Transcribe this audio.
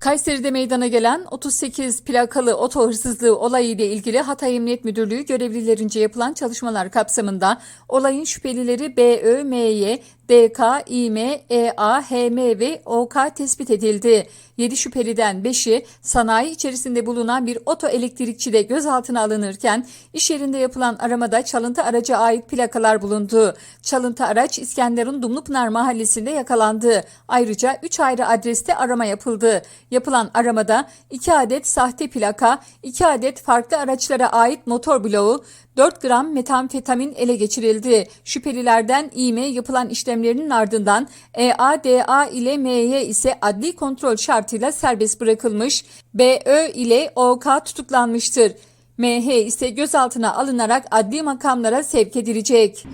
Kayseri'de meydana gelen 38 plakalı oto hırsızlığı olayı ile ilgili Hatay Emniyet Müdürlüğü görevlilerince yapılan çalışmalar kapsamında olayın şüphelileri BÖ, MY, DK, İM, EA, HM ve OK tespit edildi. 7 şüpheliden 5'i sanayi içerisinde bulunan bir oto elektrikçide gözaltına alınırken iş yerinde yapılan aramada çalıntı araca ait plakalar bulundu. Çalıntı araç İskenderun Dumlupınar mahallesinde yakalandı. Ayrıca 3 ayrı adreste arama yapıldı. Yapılan aramada 2 adet sahte plaka, 2 adet farklı araçlara ait motor bloğu, 4 gram metamfetamin ele geçirildi. Şüphelilerden İME yapılan işlemlerinin ardından EADA ile MY ise adli kontrol şartıyla serbest bırakılmış. BÖ ile OK tutuklanmıştır. MH ise gözaltına alınarak adli makamlara sevk edilecek.